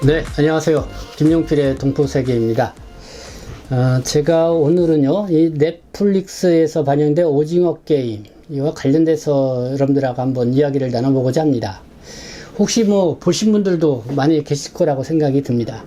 네, 안녕하세요. 김용필의 동포세계입니다. 어, 제가 오늘은요, 이 넷플릭스에서 반영된 오징어 게임, 이와 관련돼서 여러분들하고 한번 이야기를 나눠보고자 합니다. 혹시 뭐 보신 분들도 많이 계실 거라고 생각이 듭니다.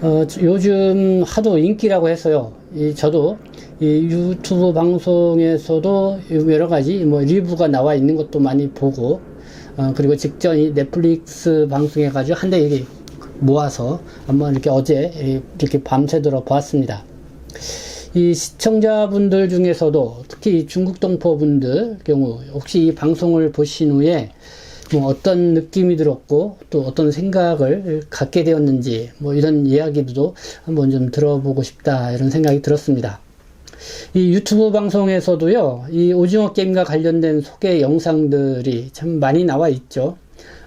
어, 요즘 하도 인기라고 해서요, 이 저도 이 유튜브 방송에서도 여러 가지 뭐 리뷰가 나와 있는 것도 많이 보고, 어, 그리고 직전 이 넷플릭스 방송해가지고 한대 이렇게 모아서 한번 이렇게 어제 이렇게 밤새도록 보았습니다. 이 시청자분들 중에서도 특히 이 중국 동포분들 경우 혹시 이 방송을 보신 후에 뭐 어떤 느낌이 들었고 또 어떤 생각을 갖게 되었는지 뭐 이런 이야기도 한번 좀 들어보고 싶다 이런 생각이 들었습니다. 이 유튜브 방송에서도요, 이 오징어 게임과 관련된 소개 영상들이 참 많이 나와 있죠.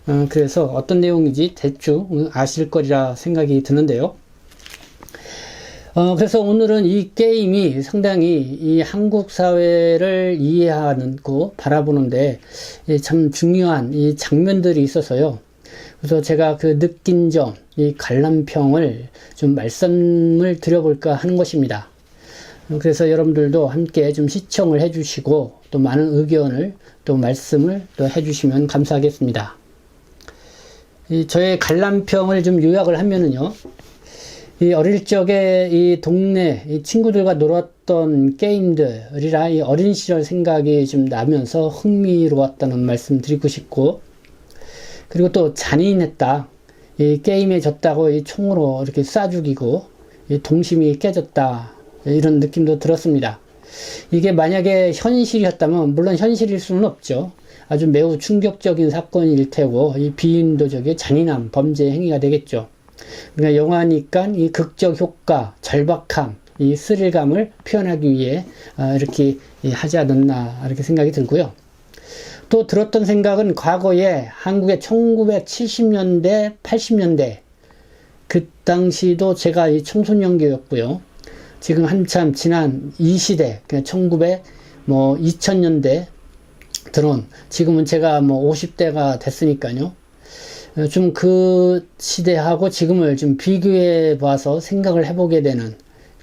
어, 그래서 어떤 내용인지 대충 아실 거리라 생각이 드는데요. 어, 그래서 오늘은 이 게임이 상당히 이 한국 사회를 이해하는 거 바라보는데 예, 참 중요한 이 장면들이 있어서요. 그래서 제가 그 느낀 점, 이 관람평을 좀 말씀을 드려볼까 하는 것입니다. 그래서 여러분들도 함께 좀 시청을 해주시고 또 많은 의견을 또 말씀을 또 해주시면 감사하겠습니다. 이 저의 관람평을 좀 요약을 하면은요. 이 어릴 적에 이 동네 이 친구들과 놀았던 게임들이라 이 어린 시절 생각이 좀 나면서 흥미로웠다는 말씀 드리고 싶고 그리고 또 잔인했다. 이 게임에 졌다고 이 총으로 이렇게 쏴 죽이고 이 동심이 깨졌다. 이런 느낌도 들었습니다. 이게 만약에 현실이었다면 물론 현실일 수는 없죠. 아주 매우 충격적인 사건일 테고 이 비인도적인 잔인한 범죄 행위가 되겠죠. 그러니까 영화니까 이 극적 효과, 절박함, 이 스릴감을 표현하기 위해 아, 이렇게 하지 않았나 이렇게 생각이 들고요. 또 들었던 생각은 과거에 한국의 1970년대, 80년대 그 당시도 제가 이 청소년기였고요. 지금 한참 지난 이 시대, 그러니까 1900, 뭐 2000년대 들어온 지금은 제가 뭐 50대가 됐으니까요. 좀 그 시대하고 지금을 좀 비교해 봐서 생각을 해보게 되는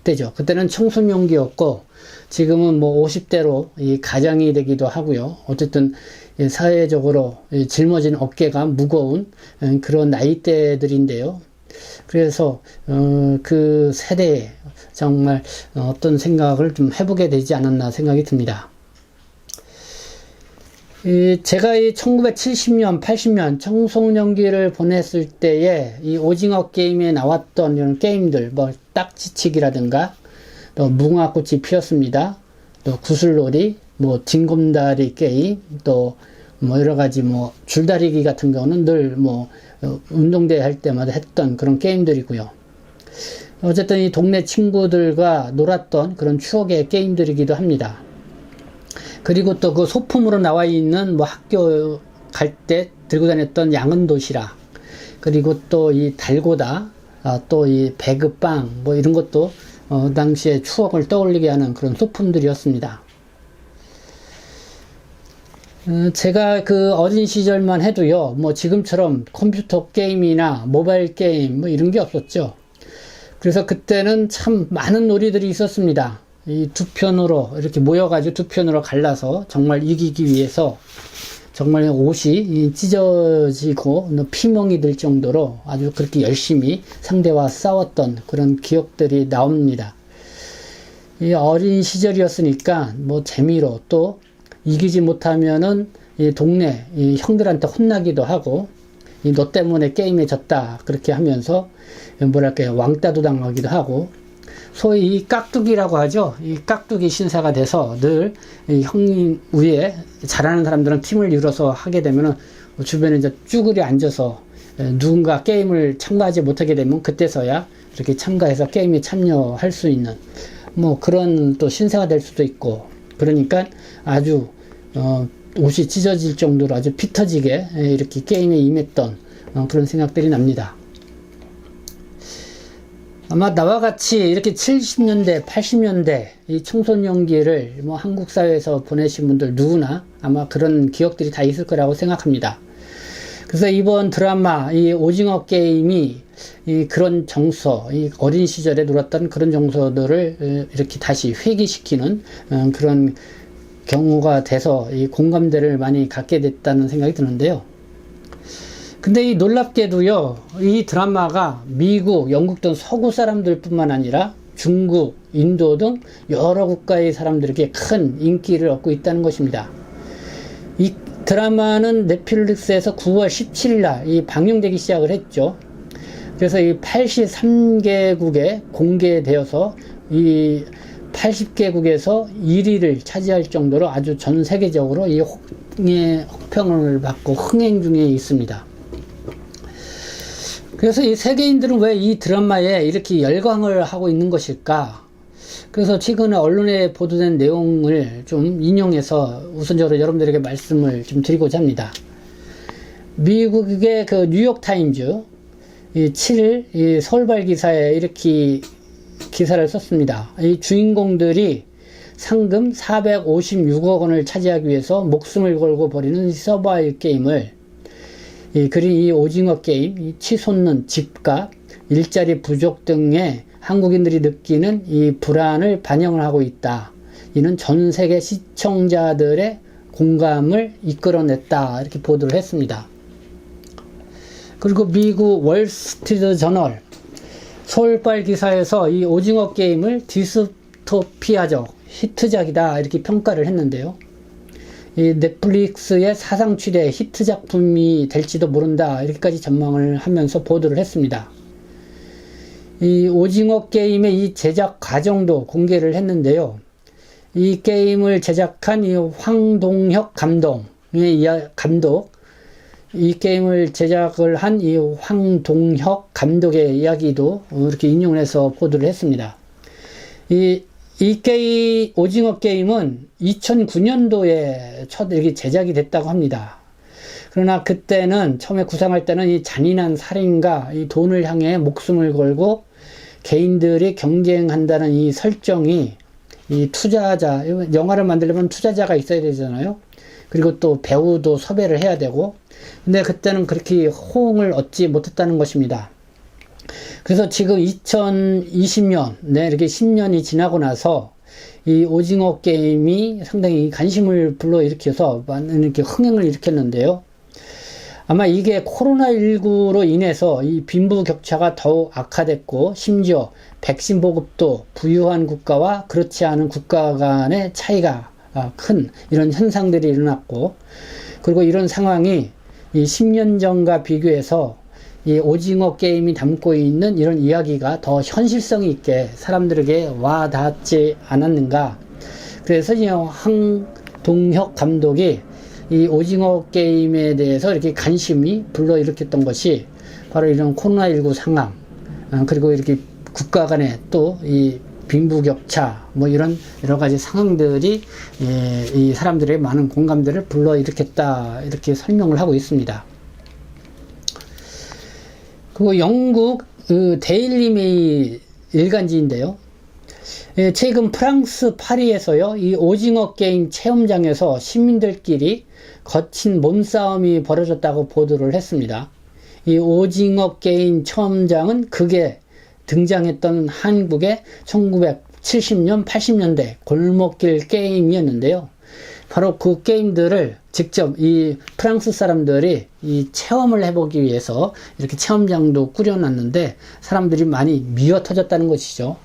때죠. 그때는 청소년기였고 지금은 뭐 50대로 이 가장이 되기도 하고요. 어쨌든 사회적으로 짊어진 어깨가 무거운 그런 나이대들인데요. 그래서 어, 그 세대에 정말 어떤 생각을 좀 해보게 되지 않았나 생각이 듭니다. 이 제가 이 1970년, 80년 청소년기를 보냈을 때에 이 오징어 게임에 나왔던 이런 게임들, 뭐 딱지치기라든가 또 무궁화꽃이 피었습니다. 또 구슬놀이, 뭐 징검다리 게임, 또 뭐 여러 가지 뭐 줄다리기 같은 경우는 늘 뭐 운동대회 할 때마다 했던 그런 게임들이고요. 어쨌든 이 동네 친구들과 놀았던 그런 추억의 게임들이기도 합니다. 그리고 또 그 소품으로 나와 있는 뭐 학교 갈 때 들고 다녔던 양은 도시락 그리고 또 이 달고다 아, 또 이 배그빵 뭐 이런 것도 어, 당시에 추억을 떠올리게 하는 그런 소품들이었습니다. 어, 제가 그 어린 시절만 해도요, 뭐 지금처럼 컴퓨터 게임이나 모바일 게임 뭐 이런 게 없었죠. 그래서 그때는 참 많은 놀이들이 있었습니다. 이 두 편으로 이렇게 모여가지고 두 편으로 갈라서 정말 이기기 위해서 정말 옷이 찢어지고 피멍이 들 정도로 아주 그렇게 열심히 상대와 싸웠던 그런 기억들이 나옵니다. 이 어린 시절이었으니까 뭐 재미로 또 이기지 못하면은 이 동네 이 형들한테 혼나기도 하고 이 너 때문에 게임에 졌다 그렇게 하면서 뭐랄까요 왕따도 당하기도 하고 소위 이 깍두기라고 하죠 이 깍두기 신사가 돼서 늘 형님 위에 잘하는 사람들은 팀을 이뤄서 하게 되면은 주변에 이제 쭈그리 앉아서 누군가 게임을 참가하지 못하게 되면 그때서야 이렇게 참가해서 게임에 참여할 수 있는 뭐 그런 또 신세가 될 수도 있고 그러니까 아주 어, 옷이 찢어질 정도로 아주 피 터지게 이렇게 게임에 임했던 어, 그런 생각들이 납니다. 아마 나와 같이 이렇게 70년대, 80년대 이 청소년기를 뭐 한국 사회에서 보내신 분들 누구나 아마 그런 기억들이 다 있을 거라고 생각합니다. 그래서 이번 드라마 이 오징어 게임이 이 그런 정서, 이 어린 시절에 놀았던 그런 정서들을 어, 이렇게 다시 회귀시키는 어, 그런 경우가 돼서 이 공감대를 많이 갖게 됐다는 생각이 드는데요. 근데 이 놀랍게도요, 이 드라마가 미국, 영국 등 서구 사람들 뿐만 아니라 중국, 인도 등 여러 국가의 사람들에게 큰 인기를 얻고 있다는 것입니다. 이 드라마는 넷플릭스에서 9월 17일 날 이 방영되기 시작을 했죠. 그래서 이 83개국에 공개되어서 이 80개국에서 1위를 차지할 정도로 아주 전 세계적으로 이 혹의 혹평을 받고 흥행 중에 있습니다. 그래서 이 세계인들은 왜 이 드라마에 이렇게 열광을 하고 있는 것일까? 그래서 최근에 언론에 보도된 내용을 좀 인용해서 우선적으로 여러분들에게 말씀을 좀 드리고자 합니다. 미국의 그 뉴욕 타임즈 이 7일 이 서울발 기사에 이렇게 기사를 썼습니다. 이 주인공들이 상금 456억 원을 차지하기 위해서 목숨을 걸고 벌이는 서바이벌 게임을 이 그린 이 오징어 게임, 이 치솟는 집값, 일자리 부족 등의 한국인들이 느끼는 이 불안을 반영을 하고 있다. 이는 전 세계 시청자들의 공감을 이끌어냈다. 이렇게 보도를 했습니다. 그리고 미국 월스트리트 저널 서울발 기사에서 이 오징어 게임을 디스토피아적 히트작이다 이렇게 평가를 했는데요. 이 넷플릭스의 사상 최대 히트 작품이 될지도 모른다 이렇게까지 전망을 하면서 보도를 했습니다. 이 오징어 게임의 이 제작 과정도 공개를 했는데요. 이 게임을 제작한 이 황동혁 감독의 감독 이 게임을 제작을 한 이 황동혁 감독의 이야기도 이렇게 인용을 해서 보도를 했습니다. 이, 이 게임, 오징어 게임은 2009년도에 첫 이렇게 제작이 됐다고 합니다. 그러나 그때는 처음에 구상할 때는 이 잔인한 살인과 이 돈을 향해 목숨을 걸고 개인들이 경쟁한다는 이 설정이 이 투자자, 영화를 만들려면 투자자가 있어야 되잖아요. 그리고 또 배우도 섭외를 해야 되고 근데 그때는 그렇게 호응을 얻지 못했다는 것입니다. 그래서 지금 2020년, 네, 이렇게 10년이 지나고 나서 이 오징어 게임이 상당히 관심을 불러일으켜서 많은 이렇게 흥행을 일으켰는데요. 아마 이게 코로나19로 인해서 이 빈부 격차가 더욱 악화됐고, 심지어 백신 보급도 부유한 국가와 그렇지 않은 국가 간의 차이가 큰 이런 현상들이 일어났고, 그리고 이런 상황이 이 10년 전과 비교해서 이 오징어 게임이 담고 있는 이런 이야기가 더 현실성 있게 사람들에게 와 닿지 않았는가. 그래서 이 황동혁 감독이 이 오징어 게임에 대해서 이렇게 관심이 불러일으켰던 것이 바로 이런 코로나19 상황, 어, 그리고 이렇게 국가 간에 또이 빈부격차 뭐 이런 여러 가지 상황들이 예, 이 사람들의 많은 공감대를 불러일으켰다 이렇게 설명을 하고 있습니다. 그리고 영국 그 데일리메일 일간지인데요. 예, 최근 프랑스 파리에서요, 이 오징어 게임 체험장에서 시민들끼리 거친 몸싸움이 벌어졌다고 보도를 했습니다. 이 오징어 게임 체험장은 그게 등장했던 한국의 1970년, 80년대 골목길 게임이었는데요. 바로 그 게임들을 직접 이 프랑스 사람들이 이 체험을 해보기 위해서 이렇게 체험장도 꾸려놨는데 사람들이 많이 미어 터졌다는 것이죠.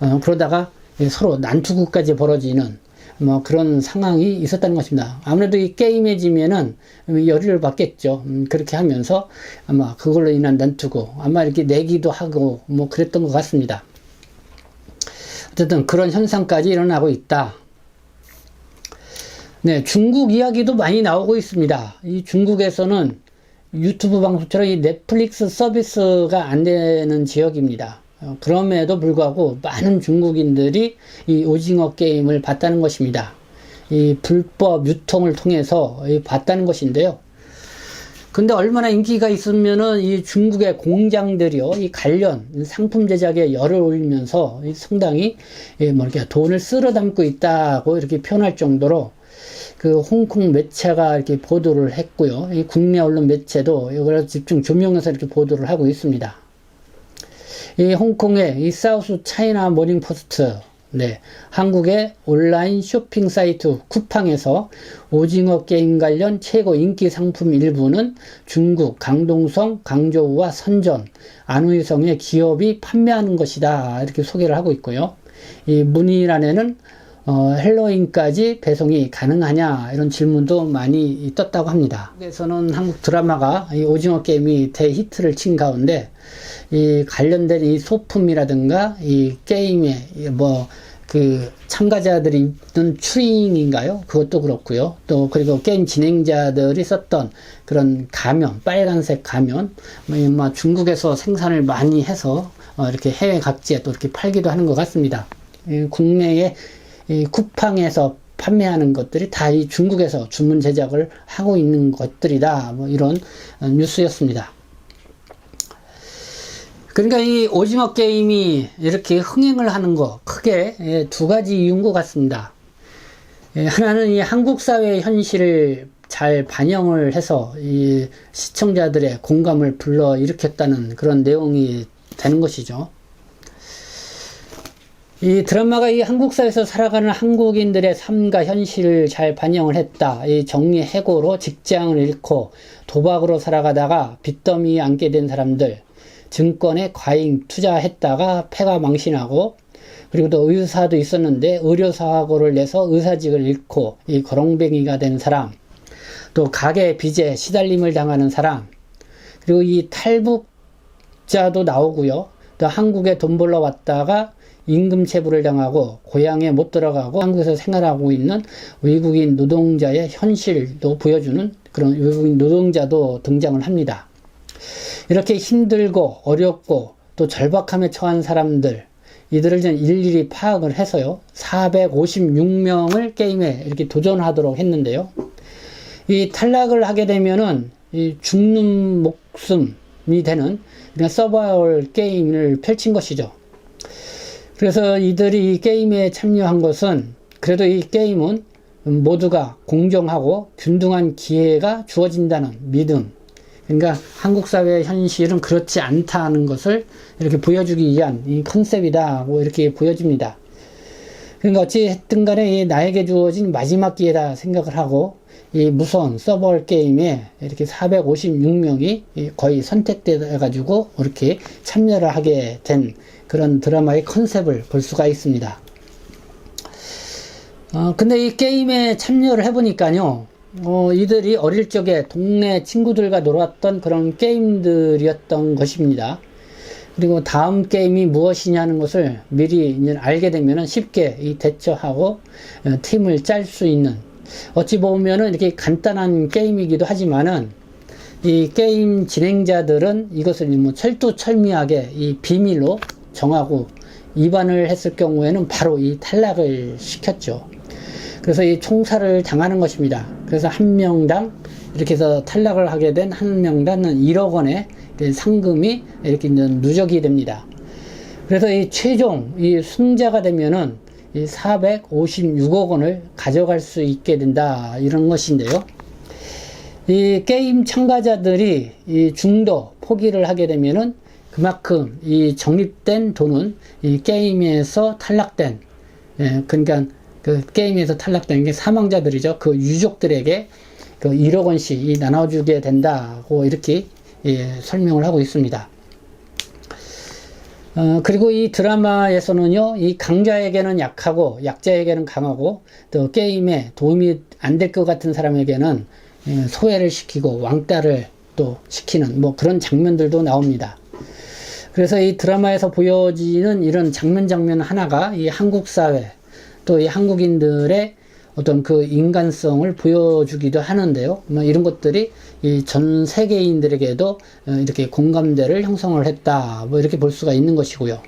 어, 그러다가 서로 난투구까지 벌어지는 뭐 그런 상황이 있었다는 것입니다. 아무래도 이 게임에 지면은 열의를 받겠죠. 음, 그렇게 하면서 아마 그걸로 인한 난투고 아마 이렇게 내기도 하고 뭐 그랬던 것 같습니다. 어쨌든 그런 현상까지 일어나고 있다. 네, 중국 이야기도 많이 나오고 있습니다. 이 중국에서는 유튜브 방송처럼 이 넷플릭스 서비스가 안 되는 지역입니다. 어, 그럼에도 불구하고 많은 중국인들이 이 오징어 게임을 봤다는 것입니다. 이 불법 유통을 통해서 봤다는 것인데요. 근데 얼마나 인기가 있으면은 이 중국의 공장들이요, 이 관련 상품 제작에 열을 올리면서 상당히 뭐 이렇게 돈을 쓸어 담고 있다고 이렇게 표현할 정도로 그 홍콩 매체가 이렇게 보도를 했고요. 이 국내 언론 매체도 이걸 집중 조명해서 이렇게 보도를 하고 있습니다. 이 홍콩의 이 사우스 차이나 모닝 포스트, 네, 한국의 온라인 쇼핑 사이트 쿠팡에서 오징어 게임 관련 최고 인기 상품 일부는 중국 강동성, 강저우와 선전, 안우이성의 기업이 판매하는 것이다. 이렇게 소개를 하고 있고요. 이 문의란에는 어, 헬로윈까지 배송이 가능하냐 이런 질문도 많이 떴다고 합니다. 한국에서는 한국 드라마가 이 오징어 게임이 대히트를 친 가운데 이 관련된 이 소품이라든가 이 게임에 뭐그 참가자들이 입는 추링인가요? 그것도 그렇고요. 또 그리고 게임 진행자들이 썼던 그런 가면, 빨간색 가면, 뭐 중국에서 생산을 많이 해서 어, 이렇게 해외 각지에 또 이렇게 팔기도 하는 것 같습니다. 이 국내에 이 쿠팡에서 판매하는 것들이 다 이 중국에서 주문 제작을 하고 있는 것들이다. 뭐 이런 어, 뉴스였습니다. 그러니까 이 오징어 게임이 이렇게 흥행을 하는 거 크게 예, 두 가지 이유인 것 같습니다. 예, 하나는 이 한국 사회 현실을 잘 반영을 해서 이 시청자들의 공감을 불러 일으켰다는 그런 내용이 되는 것이죠. 이 드라마가 이 한국 사회에서 살아가는 한국인들의 삶과 현실을 잘 반영을 했다. 이 정리해고로 직장을 잃고 도박으로 살아가다가 빚더미 앉게 된 사람들, 증권에 과잉 투자했다가 폐가 망신하고 그리고 또 의사도 있었는데 의료사고를 내서 의사직을 잃고 이 거렁뱅이가 된 사람 또 가게 빚에 시달림을 당하는 사람 그리고 이 탈북자도 나오고요 또 한국에 돈 벌러 왔다가 임금 체불을 당하고 고향에 못 들어가고 한국에서 생활하고 있는 외국인 노동자의 현실도 보여주는 그런 외국인 노동자도 등장을 합니다. 이렇게 힘들고 어렵고 또 절박함에 처한 사람들 이들을 좀 일일이 파악을 해서요 456명을 게임에 이렇게 도전하도록 했는데요 이 탈락을 하게 되면은 이 죽는 목숨이 되는 그냥 서바이벌 게임을 펼친 것이죠 그래서 이들이 이 게임에 참여한 것은 그래도 이 게임은 모두가 공정하고 균등한 기회가 주어진다는 믿음 그러니까 한국 사회의 현실은 그렇지 않다는 것을 이렇게 보여주기 위한 이 컨셉이다. 뭐 이렇게 보여집니다. 그러니까 어찌했든 간에 나에게 주어진 마지막 기회다 생각을 하고 이 무서운 서버 게임에 이렇게 456명이 거의 선택돼 가지고 이렇게 참여를 하게 된 그런 드라마의 컨셉을 볼 수가 있습니다. 어, 근데 이 게임에 참여를 해보니까요, 어, 이들이 어릴 적에 동네 친구들과 놀았던 그런 게임들이었던 것입니다. 그리고 다음 게임이 무엇이냐는 것을 미리 알게 되면 쉽게 대처하고 어, 팀을 짤 수 있는 어찌 보면은 이렇게 간단한 게임이기도 하지만은 이 게임 진행자들은 이것을 뭐 철두철미하게 이 비밀로 정하고 위반을 했을 경우에는 바로 이 탈락을 시켰죠. 그래서 이 총살을 당하는 것입니다. 그래서 한 명당 이렇게 해서 탈락을 하게 된 한 명당은 1억 원의 상금이 이렇게 누적이 됩니다. 그래서 이 최종 이 승자가 되면은 이 456억 원을 가져갈 수 있게 된다 이런 것인데요. 이 게임 참가자들이 이 중도 포기를 하게 되면은 그만큼 이 적립된 돈은 이 게임에서 탈락된 예, 그러니까 그 게임에서 탈락된 게 사망자들이죠. 그 유족들에게 그 1억 원씩 나눠주게 된다고 이렇게 예, 설명을 하고 있습니다. 어, 그리고 이 드라마에서는요, 이 강자에게는 약하고 약자에게는 강하고 또 게임에 도움이 안 될 것 같은 사람에게는 예, 소외를 시키고 왕따를 또 시키는 뭐 그런 장면들도 나옵니다. 그래서 이 드라마에서 보여지는 이런 장면 장면 하나가 이 한국 사회 또 이 한국인들의 어떤 그 인간성을 보여주기도 하는데요. 뭐 이런 것들이 이 전 세계인들에게도 어, 이렇게 공감대를 형성을 했다. 뭐 이렇게 볼 수가 있는 것이고요.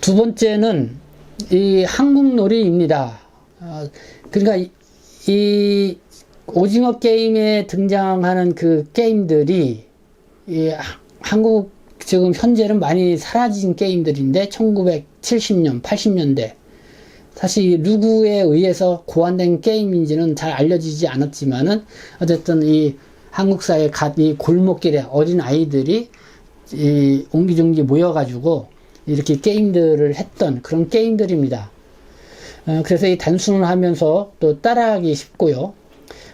두 번째는 이 한국놀이입니다. 어, 그러니까 이, 이 오징어 게임에 등장하는 그 게임들이 이 한국 지금 현재는 많이 사라진 게임들인데 1970년, 80년대 사실 누구에 의해서 고안된 게임인지는 잘 알려지지 않았지만은 어쨌든 이 한국 사회 갓이 골목길에 어린 아이들이 이 옹기종기 모여가지고 이렇게 게임들을 했던 그런 게임들입니다. 어, 그래서 이 단순을 하면서 또 따라하기 쉽고요.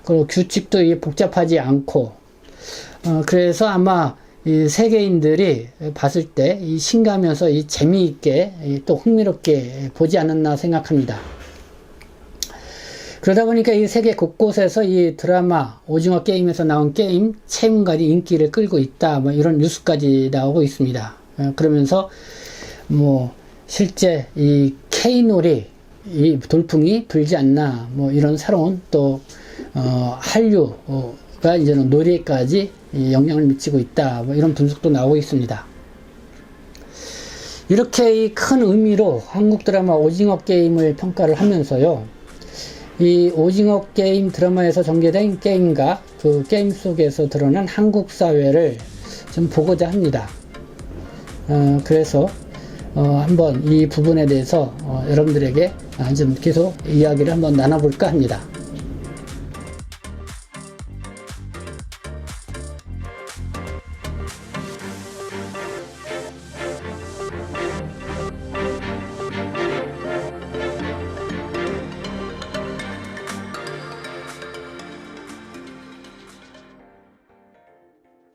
그리고 규칙도 이 복잡하지 않고 어, 그래서 아마 이 세계인들이 봤을 때 이 신가면서 이 재미있게 이 또 흥미롭게 보지 않았나 생각합니다. 그러다 보니까 이 세계 곳곳에서 이 드라마 오징어 게임에서 나온 게임 체험관이 인기를 끌고 있다 뭐 이런 뉴스까지 나오고 있습니다. 어, 그러면서 뭐 실제 이 K놀이 이 돌풍이 불지 않나 뭐 이런 새로운 또 어, 한류가 이제는 놀이까지 이 영향을 미치고 있다 뭐 이런 분석도 나오고 있습니다. 이렇게 이큰 의미로 한국 드라마 오징어 게임을 평가를 하면서요. 이 오징어 게임 드라마에서 전개된 게임과 그 게임 속에서 드러난 한국 사회를 좀 보고자 합니다. 어, 그래서 어, 한번 이 부분에 대해서 어, 여러분들에게 아, 좀 계속 이야기를 한번 나눠볼까 합니다.